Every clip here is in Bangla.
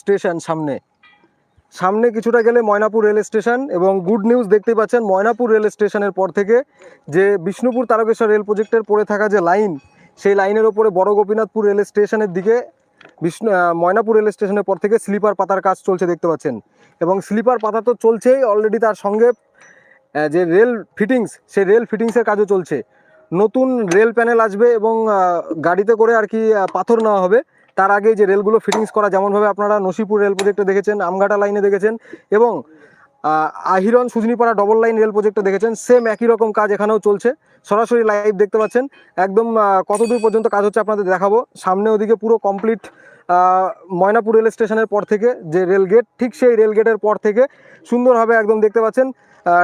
স্টেশন সামনে। সামনে কিছুটা গেলে ময়নাপুর রেল স্টেশন এবং গুড নিউজ দেখতে পাচ্ছেন ময়নাপুর রেল স্টেশনের পর থেকে যে বিষ্ণুপুর তারকেশ্বর রেল প্রজেক্টের পড়ে থাকা যে লাইন, সেই লাইনের ওপরে বড় গোপীনাথপুর রেল স্টেশনের দিকে বিষ্ণু ময়নাপুর রেল স্টেশনের পর থেকে স্লিপার পাতার কাজ চলছে দেখতে পাচ্ছেন। এবং স্লিপার পাতা তো চলছেই, অলরেডি তার সঙ্গে যে রেল ফিটিংস, সেই রেল ফিটিংসের কাজও চলছে। নতুন রেল প্যানেল আসবে এবং গাড়িতে করে আর কি পাথর নেওয়া হবে। তার আগে যে রেলগুলো ফিটিংস করা যেমনভাবে আপনারা নসিপুর রেল প্রজেক্টে দেখেছেন আমঘাটা লাইনে দেখেছেন এবং আহ, Ahiran Sujnipara double line rail প্রজেক্টে দেখেছেন সেম একই রকম কাজ এখানেও চলছে। সরাসরি লাইভ দেখতে পাচ্ছেন। একদম কতদূর পর্যন্ত কাজ হচ্ছে আপনাদের দেখাবো। সামনে ওদিকে পুরো কমপ্লিট ময়নাপুর রেল স্টেশনের পর থেকে যে রেল গেট ঠিক সেই রেল গেটের পর থেকে সুন্দরভাবে একদম দেখতে পাচ্ছেন।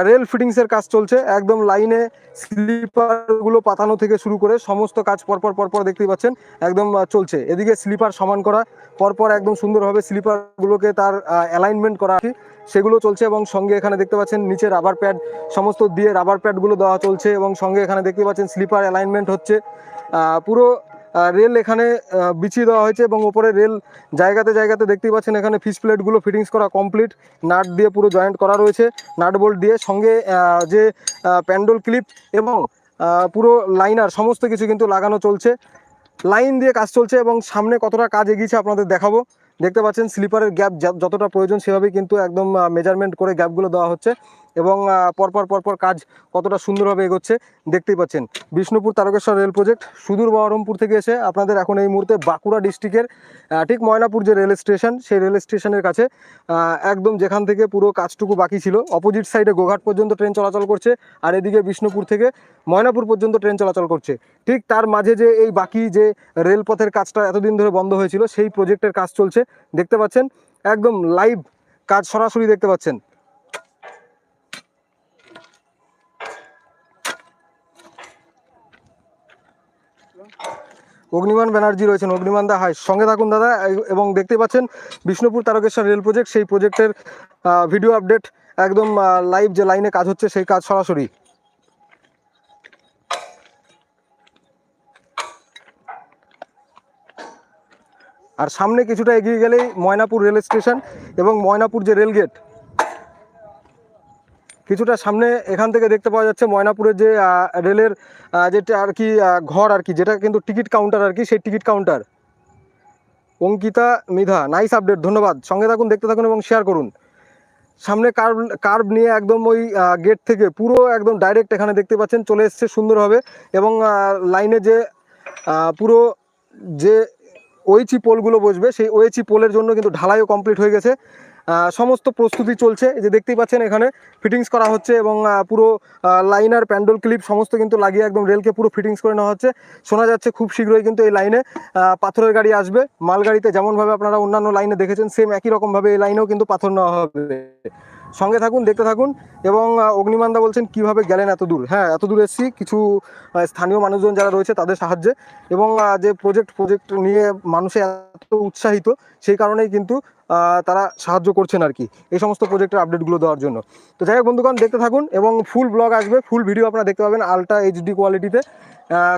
রেল ফিটিংসের কাজ চলছে। একদম লাইনে স্লিপারগুলো পাতানো থেকে শুরু করে সমস্ত কাজ পরপর পরপর দেখতেই পাচ্ছেন একদম চলছে। এদিকে স্লিপার সমান করা পরপর একদম সুন্দরভাবে স্লিপারগুলোকে তার অ্যালাইনমেন্ট করা কি, সেগুলো চলছে এবং সঙ্গে এখানে দেখতে পাচ্ছেন নিচে রাবার প্যাড সমস্ত দিয়ে রাবার প্যাডগুলো দেওয়া চলছে এবং সঙ্গে এখানে দেখতে পাচ্ছেন স্লিপার অ্যালাইনমেন্ট হচ্ছে। পুরো রেল এখানে বিছিয়ে দেওয়া হয়েছে এবং ওপরে রেল জায়গাতে জায়গাতে দেখতেই পাচ্ছেন এখানে ফিস প্লেটগুলো ফিটিংস করা কমপ্লিট নাট দিয়ে পুরো জয়েন্ট করা রয়েছে। নাট বোল্ট দিয়ে সঙ্গে যে প্যান্ডল ক্লিপ এবং পুরো লাইনার সমস্ত কিছু কিন্তু লাগানো চলছে। লাইন দিয়ে কাজ চলছে এবং সামনে কতটা কাজ এগিয়েছে আপনাদের দেখাবো। দেখতে পাচ্ছেন স্লিপারের গ্যাপ যতটা প্রয়োজন সেভাবেই কিন্তু একদম মেজারমেন্ট করে গ্যাপগুলো দেওয়া হচ্ছে। এবং পরপর পরপর কাজ কতটা সুন্দরভাবে এগোচ্ছে দেখতেই পাচ্ছেন। বিষ্ণুপুর তারকেশ্বর রেল প্রজেক্ট সুদূর বহরমপুর থেকে এসে আপনাদের এখন এই মুহূর্তে বাঁকুড়া ডিস্ট্রিক্টের ঠিক ময়নাপুর যে রেল স্টেশন, সেই রেল স্টেশনের কাছে একদম যেখান থেকে পুরো কাজটুকু বাকি ছিল। অপোজিট সাইডে গোঘাট পর্যন্ত ট্রেন চলাচল করছে আর এদিকে বিষ্ণুপুর থেকে ময়নাপুর পর্যন্ত ট্রেন চলাচল করছে। ঠিক তার মাঝে যে এই বাকি যে রেলপথের কাজটা এতদিন ধরে বন্ধ হয়েছিল, সেই প্রজেক্টের কাজ চলছে। দেখতে পাচ্ছেন, একদম লাইভ কাজ সরাসরি দেখতে পাচ্ছেন। অগ্নিমান ব্যানার্জি রয়েছেন, অগ্নিমান দা, হাই। সঙ্গে থাকুন দাদা এবং দেখতে পাচ্ছেন বিষ্ণুপুর তারকেশ্বর রেল প্রজেক্ট সেই প্রজেক্টের ভিডিও আপডেট একদম লাইভ যে লাইনে কাজ হচ্ছে, সেই কাজ সরাসরি। আর সামনে কিছুটা এগিয়ে গেলেই ময়নাপুর রেল স্টেশন এবং ময়নাপুর যে রেল গেট কিছুটা সামনে এখান থেকে দেখতে পাওয়া যাচ্ছে ময়নাপুরের যে রেলের যেটা আর কি ঘর আর কি, যেটা কিন্তু টিকিট কাউন্টার আর কি, সেই ticket counter. Ankita Midha nice update ধন্যবাদ। সঙ্গে থাকুন, দেখতে থাকুন এবং শেয়ার করুন। সামনে কার্ভ কার্ভ নিয়ে একদম ওই গেট থেকে পুরো একদম ডাইরেক্ট এখানে দেখতে পাচ্ছেন, চলে এসছে সুন্দরভাবে এবং লাইনে যে পুরো যে ওইচি পোলগুলো বসবে, সেই ওইচি পোলের জন্য কিন্তু ঢালাইও কমপ্লিট হয়ে গেছে। সমস্ত প্রস্তুতি চলছে। যে দেখতেই পাচ্ছেন এখানে ফিটিংস করা হচ্ছে এবং পুরো লাইনার প্যান্ডল ক্লিপ সমস্ত কিন্তু লাগিয়ে একদম রেলকে পুরো ফিটিংস করে নেওয়া হচ্ছে। শোনা যাচ্ছে খুব শীঘ্রই কিন্তু এই লাইনে পাথরের গাড়ি আসবে। মালগাড়িতে যেমনভাবে আপনারা অন্যান্য লাইনে দেখেছেন সেম একই রকমভাবে এই লাইনেও কিন্তু পাথর নেওয়া হবে। সঙ্গে থাকুন, দেখতে থাকুন এবং অগ্নিমান্দা বলছেন, কীভাবে গেলেন এত দূর? হ্যাঁ এত দূর এসেছি। কিছু স্থানীয় মানুষজন যারা রয়েছে তাদের সাহায্যে এবং যে প্রজেক্ট প্রজেক্ট নিয়ে মানুষে এত উৎসাহিত সেই কারণেই কিন্তু তারা সাহায্য করছেন আর কি এই সমস্ত প্রজেক্টের আপডেটগুলো দেওয়ার জন্য। তো যাই হোক বন্ধুগণ, দেখতে থাকুন এবং ফুল ব্লগ আসবে ফুল ভিডিও আপনারা দেখতে পাবেন আলট্রা এইচডি কোয়ালিটিতে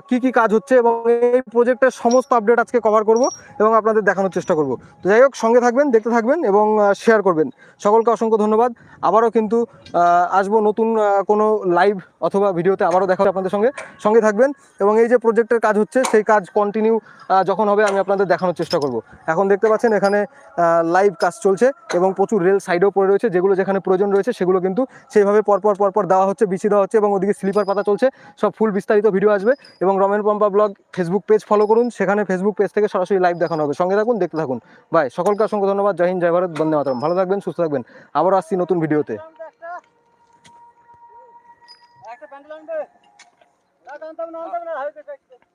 কি কি কাজ হচ্ছে এবং এই প্রজেক্টের সমস্ত আপডেট আজকে কভার করব এবং আপনাদের দেখানোর চেষ্টা করব। তো যাই হোক, সঙ্গে থাকবেন, দেখতে থাকবেন এবং শেয়ার করবেন। সকলকে অসংখ্য ধন্যবাদ। আবারও কিন্তু আসব নতুন কোনো লাইভ অথবা ভিডিওতে আবারও দেখা আপনাদের সঙ্গে। সঙ্গে থাকবেন এবং এই যে প্রজেক্টের কাজ হচ্ছে, সেই কাজ কন্টিনিউ যখন হবে আমি আপনাদের দেখানোর চেষ্টা করব। এখন দেখতে পাচ্ছেন এখানে লাইভ কাজ চলছে এবং প্রচুর রেল সাইডেও পড়ে রয়েছে যেগুলো যেখানে প্রয়োজন রয়েছে সেগুলো কিন্তু সেইভাবে পরপর পরপর দেওয়া হচ্ছে বিছিয়ে দেওয়া হচ্ছে এবং ওদিকে স্লিপার পাতা চলছে সব ফুল বিস্তারিত ভিডিও আসবে এবং Ramen Pampa blog Facebook page follow করুন সেখানে ফেসবুক পেজ থেকে সরাসরি লাইভ দেখানো হবে সঙ্গে থাকুন দেখতে থাকুন ভাই সকলকে অসংখ্য ধন্যবাদ জয় হিন্দ জয় ভারত বন্দে মাতরম ভালো থাকবেন সুস্থ থাকবেন আবার আসছি নতুন ভিডিওতে একটা প্যান্ডেল আনবে না না আনতে হবে না